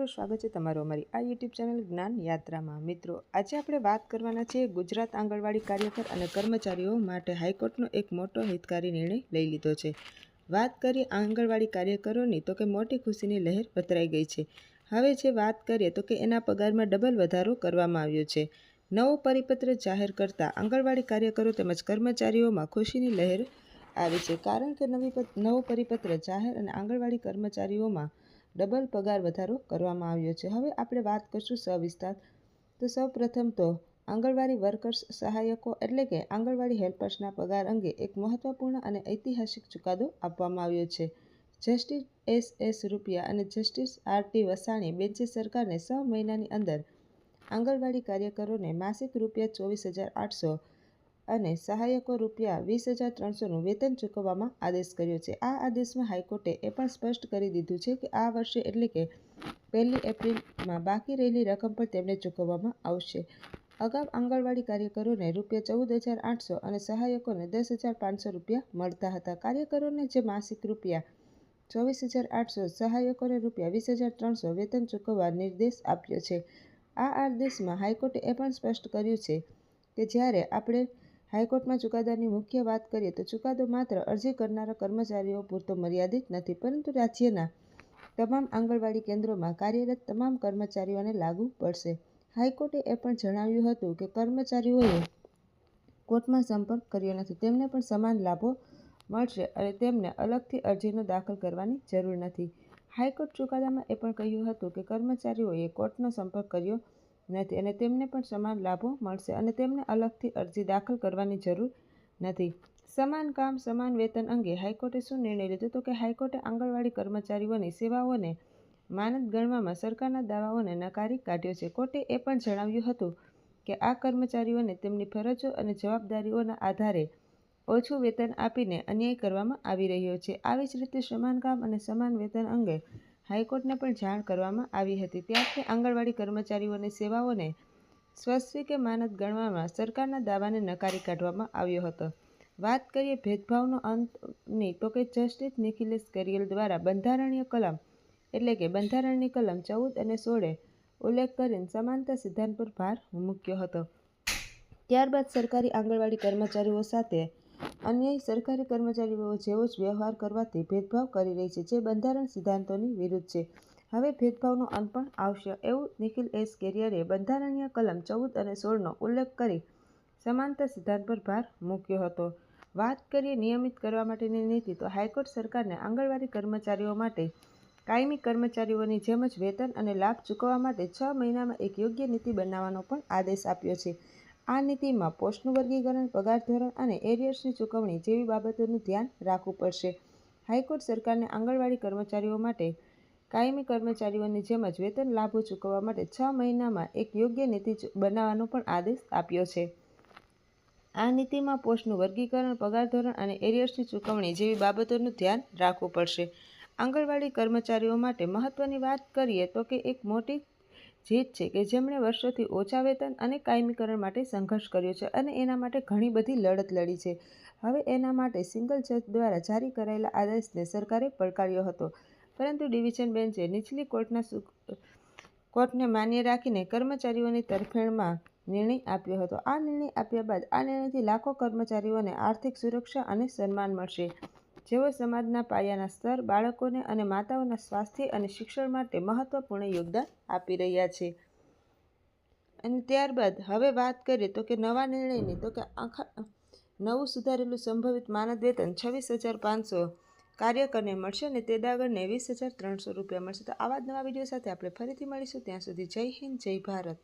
તો સ્વાગત છે તમારું અમારી આ યુટ્યુબ ચેનલ જ્ઞાન યાત્રામાં. મિત્રો, આજે આપણે વાત કરવાના છે ગુજરાત આંગણવાડી કાર્યકર અને કર્મચારીઓ માટે હાઈકોર્ટનો એક મોટો હિતકારી નિર્ણય લઈ લીધો છે. વાત કરીએ આંગણવાડી કાર્યકરોની, તો કે મોટી ખુશીની લહેર પથરાઈ ગઈ છે. હવે જે વાત કરીએ, તો કે એના પગારમાં ડબલ વધારો કરવામાં આવ્યો છે. નવો પરિપત્ર જાહેર કરતા આંગણવાડી કાર્યકરો તેમજ કર્મચારીઓમાં ખુશીની લહેર આવી છે. કારણ કે નવી નવો પરિપત્ર જાહેર અને આંગણવાડી કર્મચારીઓમાં ડબલ પગાર વધારો કરવામાં આવ્યો છે. હવે આપણે વાત કરશું સવિસ્તાર. તો સૌ પ્રથમ તો આંગણવાડી વર્કર્સ સહાયકો એટલે કે આંગણવાડી હેલ્પર્સના પગાર અંગે એક મહત્વપૂર્ણ અને ઐતિહાસિક ચુકાદો આપવામાં આવ્યો છે. જસ્ટિસ એસ એસ રૂપિયા અને જસ્ટિસ આર ટી વસાણી બેન્ચે સરકારને છ મહિનાની અંદર આંગણવાડી કાર્યકરોને માસિક રૂપિયા ચોવીસ હજાર આઠસો અને સહાયકો રૂપિયા વીસ હજાર ત્રણસોનું વેતન ચૂકવવામાં આદેશ કર્યો છે. આ આદેશમાં હાઈકોર્ટે એ પણ સ્પષ્ટ કરી દીધું છે કે આ વર્ષે એટલે કે પહેલી એપ્રિલમાં બાકી રહેલી રકમ પણ તેમને ચૂકવવામાં આવશે. અગાઉ આંગણવાડી કાર્યકરોને રૂપિયા ચૌદ હજાર આઠસો અને સહાયકોને દસ હજાર પાંચસો રૂપિયા મળતા હતા. કાર્યકરોને જે માસિક રૂપિયા ચોવીસ હજાર આઠસો, સહાયકોને રૂપિયા વીસ હજાર ત્રણસો વેતન ચૂકવવા નિર્દેશ આપ્યો છે. આ આદેશમાં હાઈકોર્ટે એ પણ સ્પષ્ટ કર્યું છે કે જ્યારે આપણે હાઈકોર્ટમાં ચુકાદાની મુખ્ય વાત કરીએ તો ચુકાદો માત્ર અરજી કરનારા કર્મચારીઓ પૂરતો મર્યાદિત નથી, પરંતુ રાજ્યના તમામ આંગણવાડી કેન્દ્રોમાં કાર્યરત તમામ કર્મચારીઓને લાગુ પડશે. હાઈકોર્ટે એ પણ જણાવ્યું હતું કે કર્મચારીઓએ કોર્ટમાં સંપર્ક કર્યો નથી, તેમને પણ સમાન લાભો મળશે અને તેમને અલગથી અરજીનો દાખલ કરવાની જરૂર નથી. હાઈકોર્ટ ચુકાદામાં એ પણ કહ્યું હતું કે કર્મચારીઓએ કોર્ટનો સંપર્ક કર્યો નથી અને તેમને પણ સમાન લાભો મળશે અને તેમને અલગથી અરજી દાખલ કરવાની જરૂર નથી. સમાન કામ, સમાન વેતન અંગે હાઈકોર્ટે શું નિર્ણય લીધો તો કે હાઈકોર્ટે આંગણવાડી કર્મચારીઓની સેવાઓને માનદ ગણવામાં સરકારના દાવાઓને નકારી કાઢ્યો છે. કોર્ટે એ પણ જણાવ્યું હતું કે આ કર્મચારીઓને તેમની ફરજો અને જવાબદારીઓના આધારે ઓછું વેતન આપીને અન્યાય કરવામાં આવી રહ્યો છે. આવી જ રીતે સમાન કામ અને સમાન વેતન અંગે હાઈકોર્ટને પણ જાણ કરવામાં આવી હતી. ત્યારથી આંગણવાડી કર્મચારીઓની સેવાઓને સ્વસ્તિક કે માનદ ગણવામાં સરકારના દાવાને નકારી કાઢવામાં આવ્યો હતો. વાત કરીએ ભેદભાવનો અંતની, તો કે જસ્ટિસ નિખિલેશ કરિયલ દ્વારા બંધારણીય કલમ, એટલે કે બંધારણની કલમ ચૌદ અને સોળે ઉલ્લેખ કરીને સમાનતા સિદ્ધાંત પર ભાર મૂક્યો હતો. ત્યારબાદ સરકારી આંગણવાડી કર્મચારીઓ સાથે અન્યાય સરકારી કર્મચારીઓ જેવો જ વ્યવહાર કરવાથી ભેદભાવ કરી રહી છે, જે બંધારણ સિદ્ધાંતોની વિરુદ્ધ છે. હવે ભેદભાવનો અંત પણ આવશે એવું નિખિલ એસ કેરિયરે બંધારણીય કલમ ચૌદ અને સોળનો ઉલ્લેખ કરી સમાનતા સિદ્ધાંત પર ભાર મૂક્યો હતો. વાત કરીએ નિયમિત કરવા માટેની નીતિ, તો હાઈકોર્ટ સરકારને આંગણવાડી કર્મચારીઓ માટે કાયમી કર્મચારીઓની જેમ જ વેતન અને લાભ ચૂકવવા માટે છ મહિનામાં એક યોગ્ય નીતિ બનાવવાનો પણ આદેશ આપ્યો છે. આ નીતિમાં પોસ્ટનું વર્ગીકરણ પગાર ધોરણ અને એરિયર્સની ચૂકવણી જેવી બાબતોનું ધ્યાન રાખવું પડશે. હાઈકોર્ટ સરકારને આંગણવાડી કર્મચારીઓ માટે, કાયમી કર્મચારીઓની જેમ જ વેતન લાભો ચૂકવવા માટે છ મહિનામાં એક યોગ્ય નીતિ બનાવવાનો પણ આદેશ આપ્યો છે. આ નીતિમાં પોસ્ટનું વર્ગીકરણ પગાર ધોરણ અને એરિયર્સની ચૂકવણી જેવી બાબતોનું ધ્યાન રાખવું પડશે. આંગણવાડી કર્મચારીઓ માટે મહત્વની વાત કરીએ તો કે એક મોટી જીત છે કે જેમણે વર્ષોથી ઓછા વેતન અને કાયમીકરણ માટે સંઘર્ષ કર્યો છે અને એના માટે ઘણી બધી લડત લડી છે. હવે એના માટે સિંગલ જજ દ્વારા જારી કરાયેલા આદેશને સરકારે પડકાર્યો હતો. પરંતુ ડિવિઝન બેન્ચે નીચલી કોર્ટના કોર્ટને માન્ય રાખીને કર્મચારીઓની તરફેણમાં નિર્ણય આપ્યો હતો. આ નિર્ણય આપ્યા બાદ આ નિર્ણયથી લાખો કર્મચારીઓને આર્થિક સુરક્ષા અને સન્માન મળશે. જેઓ સમાજના પાયાના સ્તર બાળકોને અને માતાઓના સ્વાસ્થ્ય અને શિક્ષણ માટે મહત્વપૂર્ણ યોગદાન આપી રહ્યા છે. અને ત્યારબાદ હવે વાત કરીએ તો કે નવા નિર્ણયની, તો કે આખા, નવું સુધારેલું સંભવિત માનદ વેતન છવ્વીસ હજાર પાંચસો કાર્યકરને મળશે અને તેદાગરને વીસ હજાર ત્રણસો રૂપિયા મળશે. તો આવા જ નવા વીડિયો સાથે આપણે ફરીથી મળીશું. ત્યાં સુધી જય હિન્દ, જય ભારત.